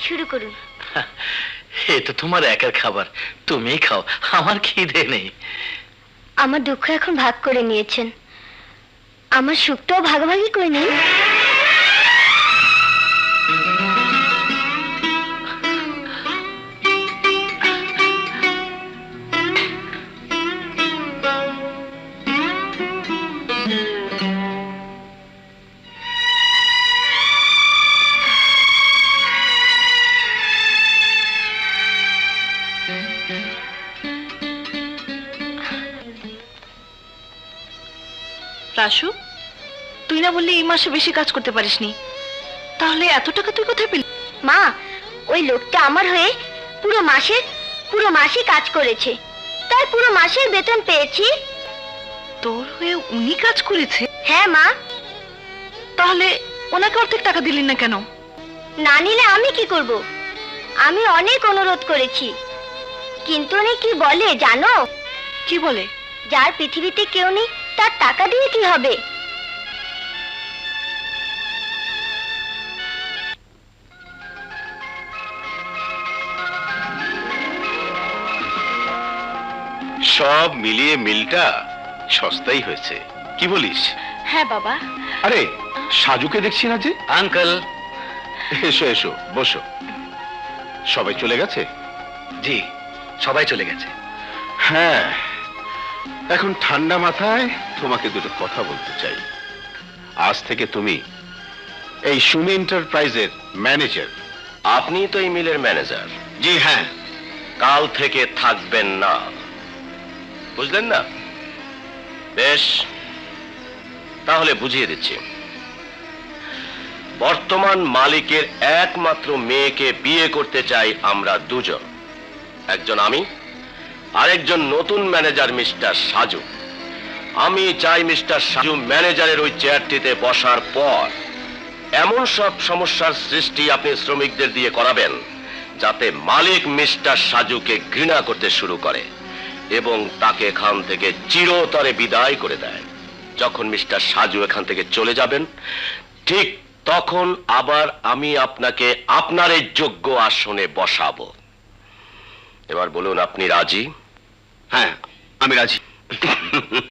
শুরু করুন। এ তো তোমার একার খাবার তুমি খাও আমার খিদে নেই। আমার দুঃখ এখন ভাগ করে নিয়েছেন। আমার সুখটাও ভাগাভাগি করে নিন। রাসু তুই না বললি এই মাসে বেশি কাজ করতে পারিসনি। তাহলে এত টাকা তুই কোথায় পেলি? মা ওই লোকটা আমার হয়ে পুরো মাসে পুরো মাসে কাজ করেছে। তাই পুরো মাসের বেতন পেয়েছি। তোর হয়ে উনি কাজ করেছে? হ্যাঁ মা। তাহলে ওনাকে অর্ধেক টাকা দিলি না কেন? না নিলে আমি কি করব? আমি অনেক অনুরোধ করেছি। কিন্তু উনি কি বলে জানো? কি বলে? যার পৃথিবীতে কেউ নেই তার টাকা দিয়ে কি হবে? সব মিলিয়ে মিলটা সস্তাই হয়েছে। কি বলিস? হ্যাঁ বাবা। আরে সাজুকে দেখছি না যে? আঙ্কেল। এসো এসো বসো। সবাই চলে গেছে? জি সবাই চলে গেছে। হ্যাঁ এখন ঠান্ডা মাথায় তোমাকে দুটো কথা বলতে চাই। আজ থেকে তুমি এই সুমি এন্টারপ্রাইজের ম্যানেজার। আপনি তো এই মিলের ম্যানেজার। জি হ্যাঁ। কাল থেকে থাকবেন না। বুঝলেন না? বেশ তাহলে বুঝিয়ে দিচ্ছি। বর্তমান মালিকের একমাত্র মেয়েকে বিয়ে করতে চাই আমরা দুজন। একজন আমি আরেকজন নতুন ম্যানেজার মিস্টার সাজু। আমি চাই মিস্টার সাজু ম্যানেজারের ওই চেয়ারটিতে বসার পর এমন সব সমস্যার সৃষ্টি আপনি শ্রমিকদের দিয়ে করাবেন, যাতে মালিক মিস্টার সাজুকে ঘৃণা করতে শুরু করে এবং তাকে এখান থেকে চিরতরে বিদায় করে দেয়। যখন মিস্টার সাজু এখান থেকে চলে যাবেন, ঠিক তখন আবার আমি আপনাকে আপনার যোগ্য আসনে বসাবো। এবার বলুন, আপনি রাজি? হ্যাঁ আমি রাজি।